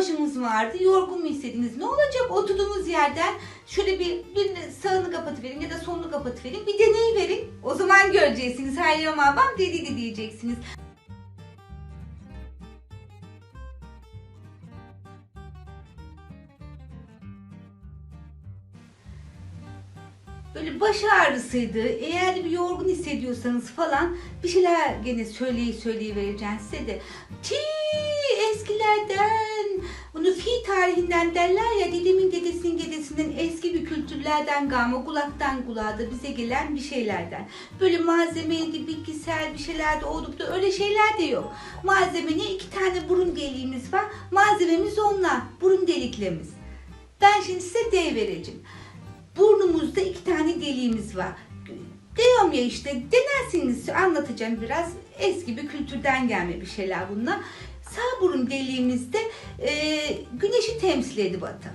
başımız vardı. Yorgun mu hissediniz? Ne olacak? Oturduğunuz yerden şöyle bir, bir sağını kapatıverin ya da solunu kapatıverin. Bir deney verin. O zaman göreceksiniz. Hayır ama babam dedi de diyeceksiniz. Böyle baş ağrısıydı. Eğer bir yorgun hissediyorsanız falan bir şeyler gene söyleyi söyleyi vereceğim size de. Ti eskilerden bunu fi tarihinden derler ya dedemin dedesinin dedesinden eski bir kültürlerden gama kulaktan kulağa da bize gelen bir şeylerden. Böyle malzemeydi, bitkisel bir şeyler de olduk da öyle şeyler de yok. Malzemenin iki tane burun deliğimiz var. Malzememiz onlar. Burun deliklerimiz. Ben şimdi size D vereceğim. Burnumuzda iki tane deliğimiz var. Diyorum ya işte denersiniz anlatacağım biraz eski bir kültürden gelme bir şeyler bunlar. Sağ burun deliğimizde e, güneşi temsil ediyor batı.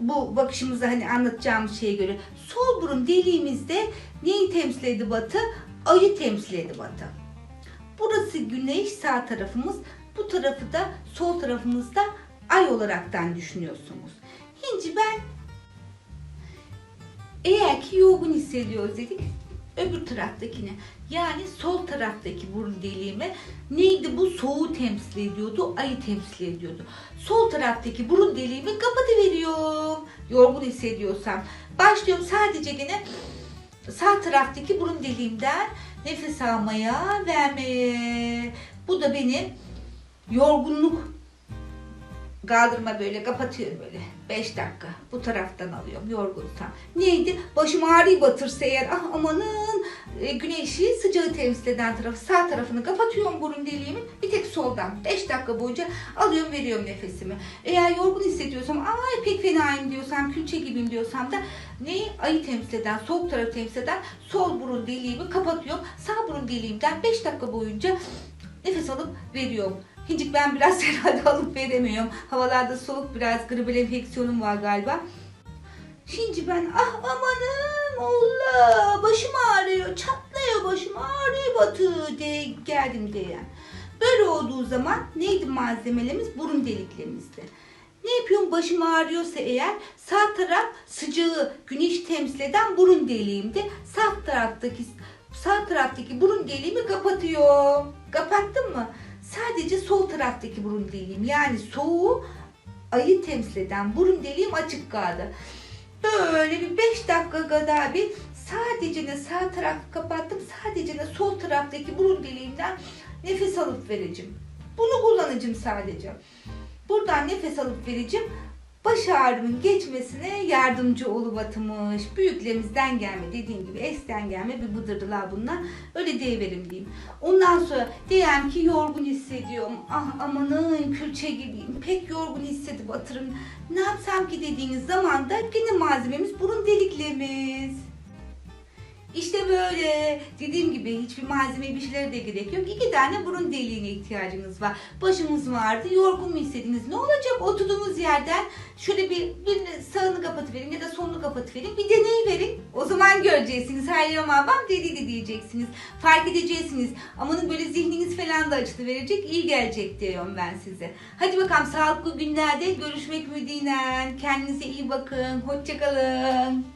Bu bakışımıza hani anlatacağımız şeye göre. Sol burun deliğimizde neyi temsil ediyor batı? Ayı temsil ediyor batı. Burası güneş sağ tarafımız. Bu tarafı da sol tarafımızda ay olaraktan düşünüyorsunuz. Hinci ben eğer ki yorgun hissediyoruz dedik öbür taraftakine yani sol taraftaki burun deliğime neydi bu soğuğu temsil ediyordu ayı temsil ediyordu. Sol taraftaki burun deliğimi kapatıveriyorum yorgun hissediyorsam. Başlıyorum sadece gene sağ taraftaki burun deliğimden nefes almaya vermeye. Bu da benim yorgunluk kaldırma böyle kapatıyorum böyle 5 dakika bu taraftan alıyorum yorgunsam. Neydi? Başım ağrıyı batırsa eğer ah amanın e, güneşi sıcağı temsil eden tarafı sağ tarafını kapatıyorum burun deliğimin bir tek soldan 5 dakika boyunca alıyorum veriyorum nefesimi. Eğer yorgun hissediyorsam ay pek fenayım diyorsam külçe gibiyim diyorsam da neyi ayı temsil eden soğuk tarafı temsil eden sol burun deliğimi kapatıyorum. Sağ burun deliğimden 5 dakika boyunca nefes alıp veriyorum. Hincik ben biraz herhalde alıp veremiyorum. Havalarda soğuk biraz gribal enfeksiyonum var galiba. Şimdi ben ah amanım Allah başım ağrıyor çatlıyor başım ağrıyor batı diye geldim diye. Böyle olduğu zaman neydi malzemelerimiz? Burun deliklerimizdi. Ne yapıyorum başım ağrıyorsa eğer sağ taraf sıcağı güneş temsil eden burun deliğimdi. Sağ taraftaki sağ taraftaki burun deliğimi kapatıyor. Kapattım mı? Sadece sol taraftaki burun deliğim yani soğuğu ayı temsil eden burun deliğim açık kaldı. Böyle bir 5 dakika kadar bir sadece de sağ tarafı kapattım. Sadece de sol taraftaki burun deliğimden nefes alıp vereceğim. Bunu kullanacağım sadece. Buradan nefes alıp vereceğim. Baş ağrımın geçmesine yardımcı oluvatmış. Büyüklerimizden gelme dediğim gibi esten gelme bir bıdırdılar bunlar. Öyle deyiverim diyeyim. Ondan sonra diyelim ki yorgun hissediyorum. Ah amanın külçe gibiyim. Pek yorgun hissedip atırım. Ne yapsam ki dediğiniz zaman da yine malzememiz burun deliklerimiz. İşte böyle. Dediğim gibi hiçbir malzemeye bir şeylere de gerek yok. İki tane burun deliğine ihtiyacınız var. Başımız vardı. Yorgun mu hissediniz? Ne olacak? Oturduğunuz yerden şöyle bir, bir sağını kapatıverin ya da solunu kapatıverin. Bir deney verin. O zaman göreceksiniz. Hayır ama babam dedi de diyeceksiniz. Fark edeceksiniz. Amanın böyle zihniniz falan da açılı verecek. iyi gelecek diyorum ben size. Hadi bakalım sağlıklı günlerde görüşmek ümidiyle. Kendinize iyi bakın. Hoşçakalın.